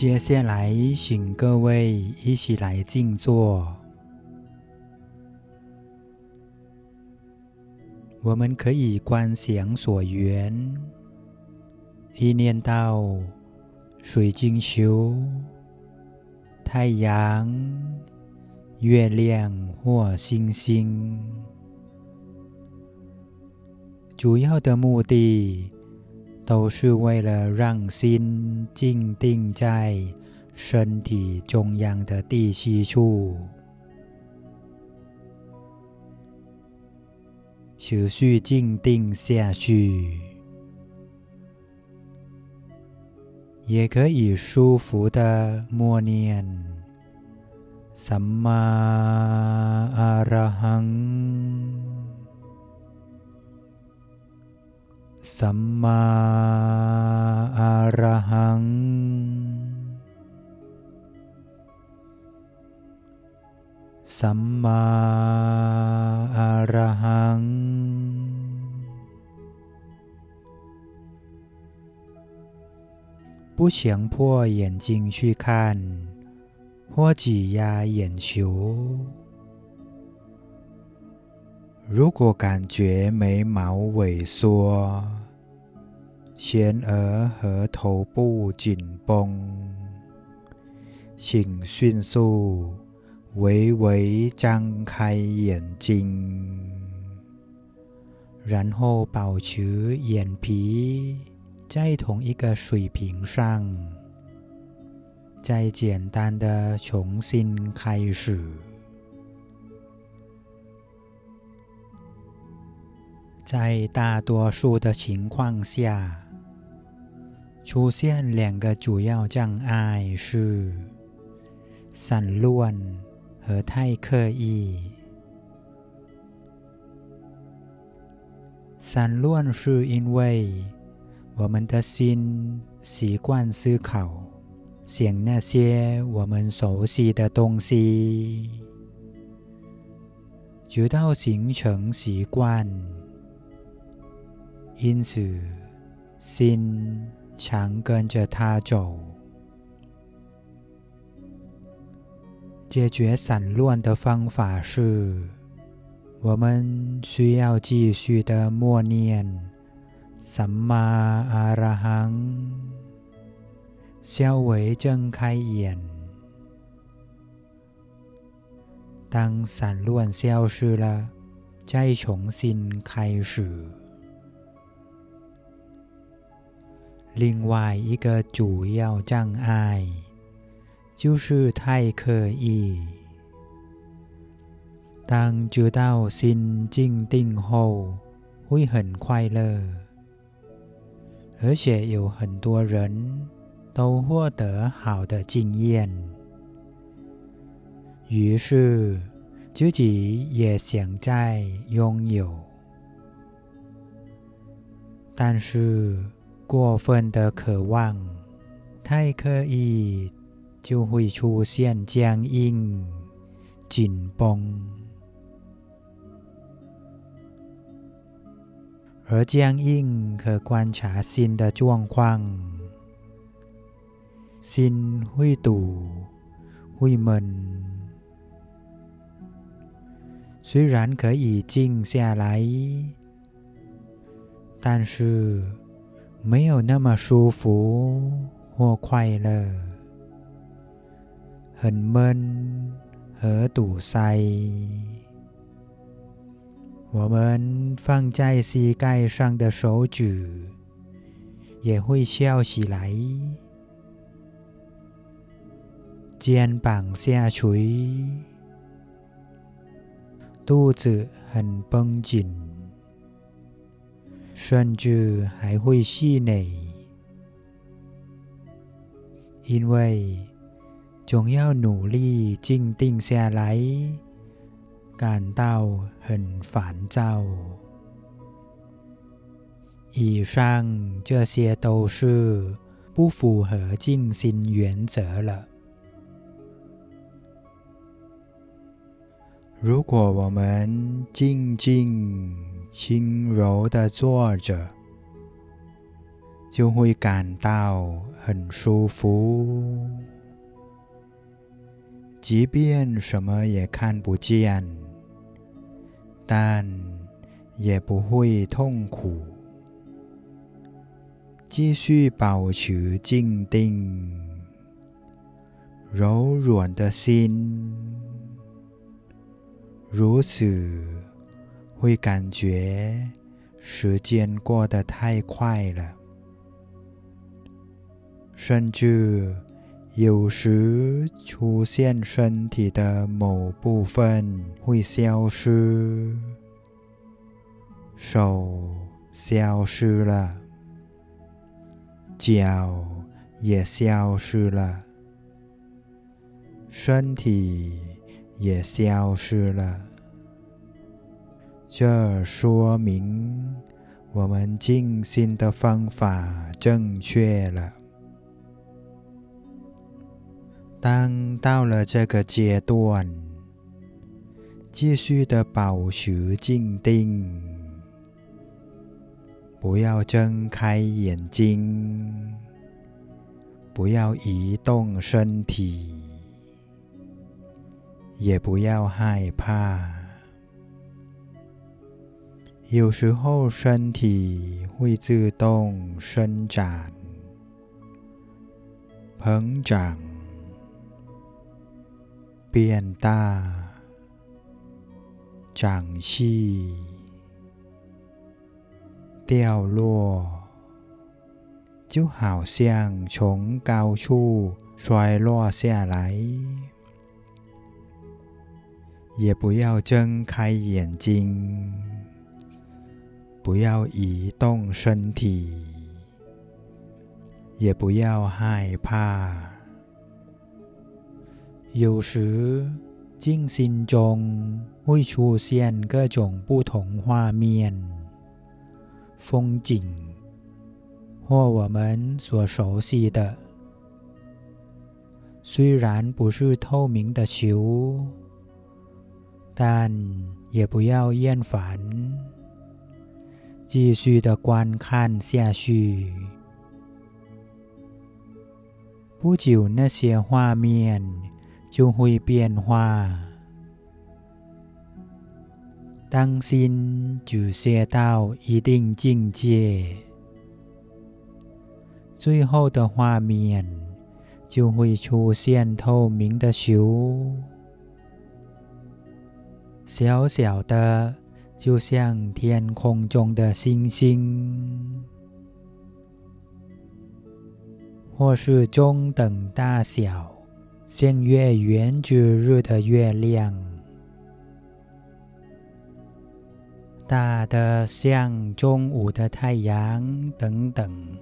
接下来，请各位一起来静坐。我们可以观想所缘，意念到水晶球、太阳、月亮或星星。主要的目的都是为了让心静定在身体中央的第七处。持续静定下去，也可以舒服的默念“สัมมาอรหัง”，“ ”。 สัมมาอรหัง”。สัมมาอรหัง不强迫眼睛去看，或挤压眼球。 如果感觉眉毛萎缩、前额和头部紧绷，请迅速。微微张开眼睛，然后保持眼皮在同一个水平上，再简单的重新开始。在大多数的情况下，出现两个主要障碍是散乱。和太刻意，散乱是因为我们的心习惯思考，想那些我们熟悉的东西，直到形成习惯，因此心常跟着它走。解决散乱的方法是，我们需要继续的默念“สัมมาอรหัง”，稍微睁开眼。当散乱消失了，再重新开始。 另外一个主要障碍。就是太刻意。当知道心静定后，会很快乐，而且有很多人都获得好的经验，于是自己也想再拥有。但是过分的渴望，太刻意。就会出现僵硬、紧绷，而僵硬可观察心的状况，心会堵、会闷。虽然可以静下来，但是没有那么舒服或快乐。很闷和堵塞，我们放在膝盖上的手指也会翘起来，肩膀下垂，肚子很绷紧，甚至还会气馁，因为。总要努力静定下来，感到很烦躁。以上这些都是不符合静心原则了。如果我们静静、轻柔的坐着，就会感到很舒服。即便什么也看不见，但也不会痛苦。继续保持静定、柔软的心，如此会感觉时间过得太快了，甚至。有时出现身体的某部分会消失，手消失了，脚也消失了，身体也消失了。这说明我们静心的方法正确了。当到了这个阶段，继续的保持静定，不要睁开眼睛，不要移动身体，也不要害怕。有时候身体会自动伸展、膨胀。变大、长细、掉落，就好像从高处摔落下来。也不要睁开眼睛，不要移动身体，也不要害怕。有时，静心中会出现各种不同画面、风景，或我们所熟悉的。虽然不是透明的球，但也不要厌烦，继续的观看下去。不久，那些画面。就会变化。当心就写到一定境界，最后的画面就会出现透明的球，小小的，就像天空中的星星，或是中等大小。像月圆之日的月亮，大的像中午的太阳等等。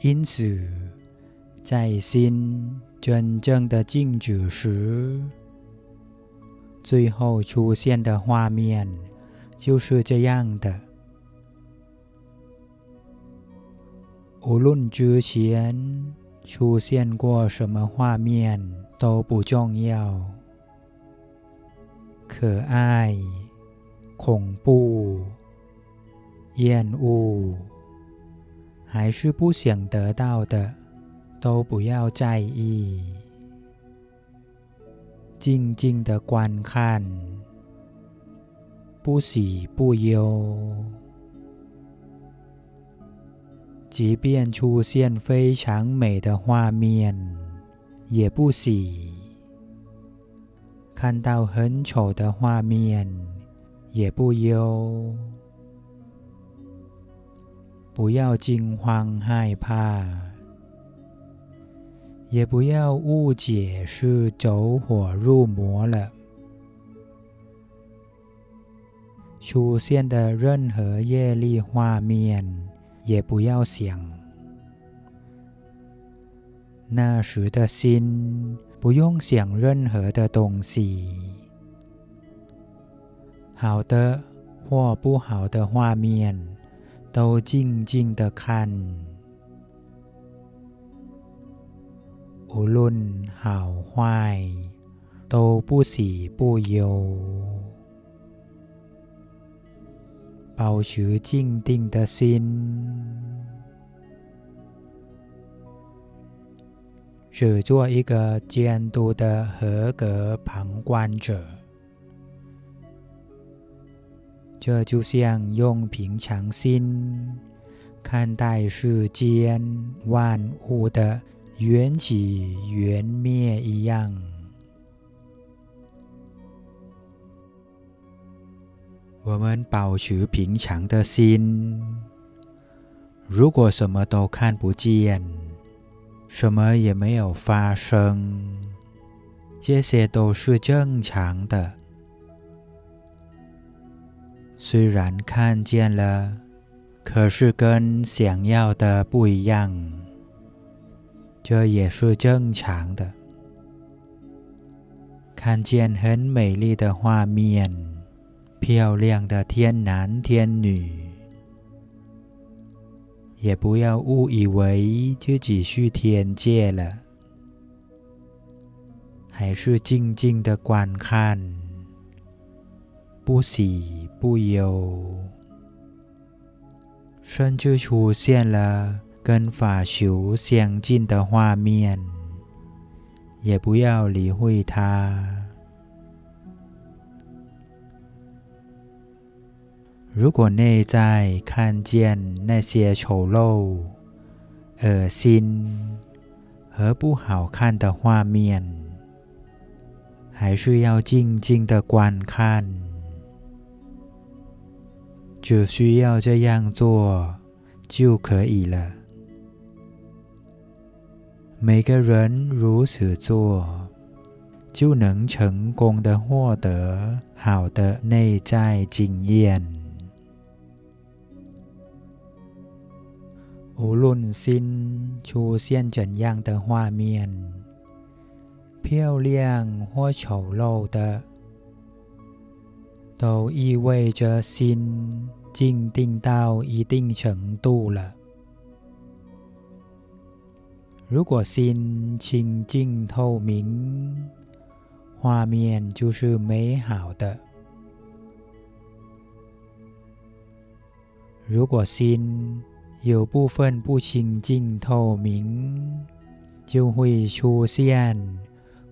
因此，在心真正的静止时，最后出现的画面就是这样的。无论之前。出现过什么画面都不重要，可爱、恐怖、厌恶，还是不想得到的，都不要在意，静静的观看，不喜不忧。即便出现非常美的画面，也不喜；看到很丑的画面，也不忧。不要惊慌害怕，也不要误解是走火入魔了。出现的任何业力画面。也不要想，那时的心不用想任何的东西，好的或不好的画面，都静静的看，无论好坏，都不喜不忧。保持静定的心，只做一个监督的合格旁观者。这就像用平常心看待世间万物的缘起缘灭一样。我们保持平常的心，如果什么都看不见，什么也没有发生，这些都是正常的。虽然看见了，可是跟想要的不一样，这也是正常的。看见很美丽的画面，漂亮的天男天女，也不要误以为自己是天界了，还是静静的观看。不喜不忧，甚至出现了跟法修相近的画面，也不要理会它。如果内在看见那些丑陋、恶心和不好看的画面，还是要静静的观看。只需要这样做就可以了。每个人如此做，就能成功的获得好的内在经验。无论心出现怎样的画面，漂亮或丑陋的。都意味着心静定到一定程度了。如果心清净透明，画面就是美好的；如果心有部分不清净透明，就会出现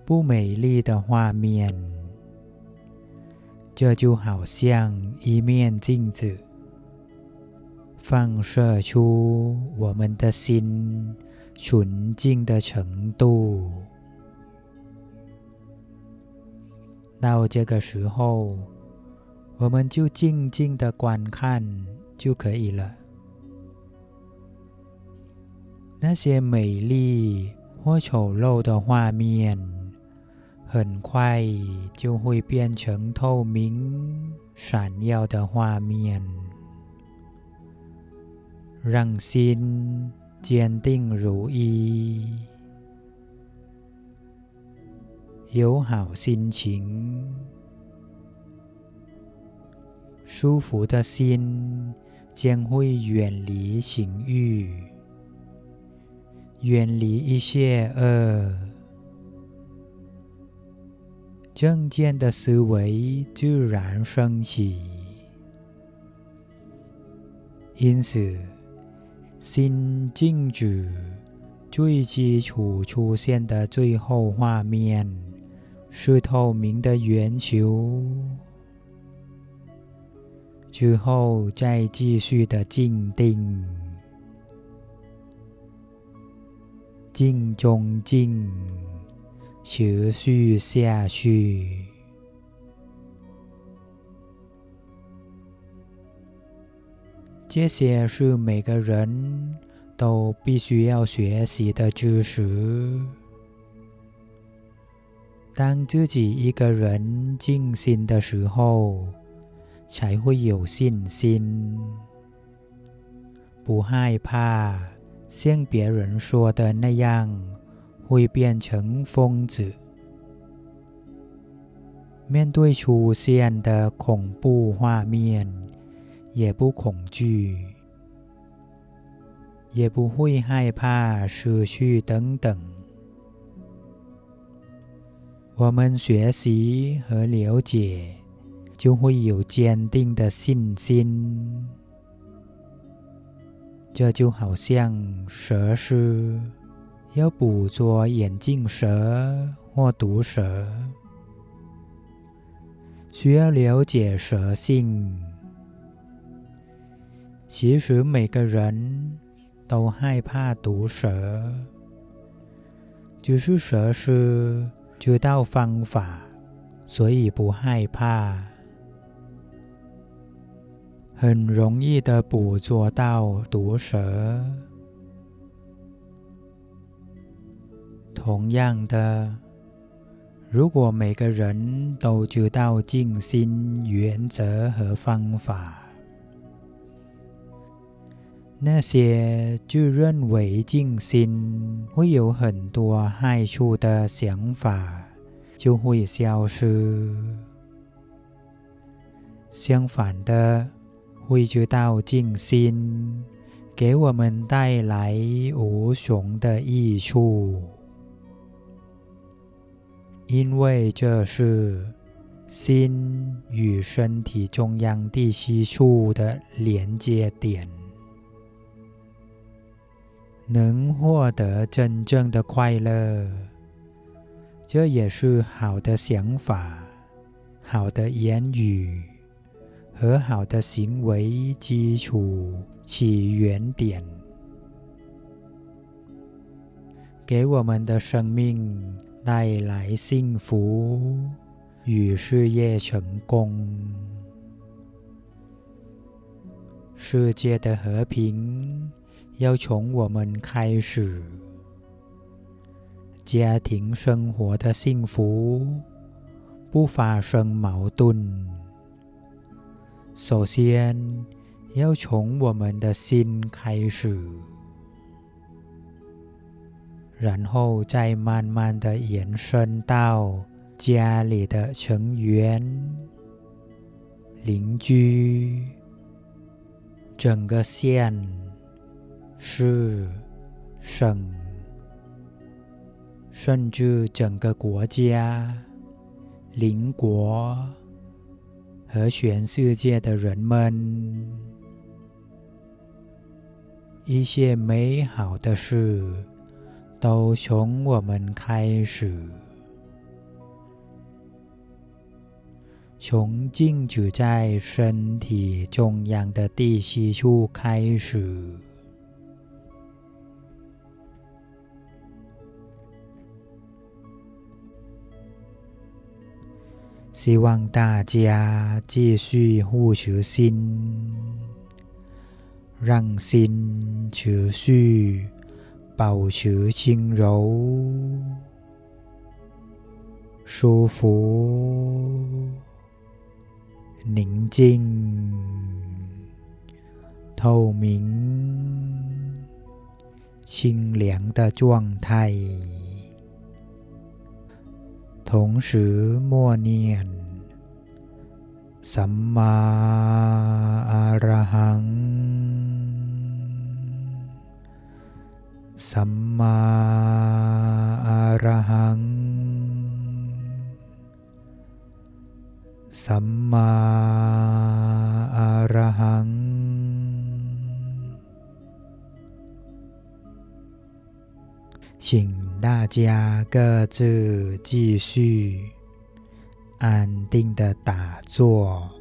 不美丽的画面。这就好像一面镜子，放射出我们的心纯净的程度。到这个时候，我们就静静的观看就可以了。那些美丽或丑陋的画面。很快就会变成透明、闪耀的画面，让心坚定如一，有好心情，舒服的心将会远离情欲，远离一切恶。正见的思维自然升起，因此心静止最基础出现的最后画面是透明的圆球，之后再继续的静定，静中静。持续下去，这些是每个人都必须要学习的知识。当自己一个人静心的时候，才会有信心，不害怕像别人说的那样。会变成疯子。面对出现的恐怖画面，也不恐惧，也不会害怕失去等等。我们学习和了解就会有坚定的信心。这就好像蛇是要捕捉眼镜蛇或毒蛇，需要了解蛇性。其实每个人都害怕毒蛇，只是蛇是知道方法，所以不害怕。很容易的捕捉到毒蛇。同样的，如果每个人都知道静心原则和方法，那些自认为静心会有很多害处的想法就会消失。相反的。会知道静心给我们带来无穷的益处，因为这是心与身体中央第七处的连接点，能获得真正的快乐。这也是好的想法，好的言语。和好的行为基础起源点，给我们的生命带来幸福与事业成功。世界的和平要从我们开始，家庭生活的幸福不发生矛盾。首先要从我们的心开始，然后再慢慢的延伸到家里的成员、邻居、整个县、市、省，甚至整个国家、邻国。和全世界的人们，一些美好的事都从我们开始，从静止在身体中央的第七处开始。希望大家继续护持心，让心持续保持轻柔、舒服、宁静、透明、清凉的状态。 ถงสือมั่วเนียน สัมมาอารหัง สัมมาอารหัง สัมมาอารหังสิ่ง 大家各自继续安定的打坐。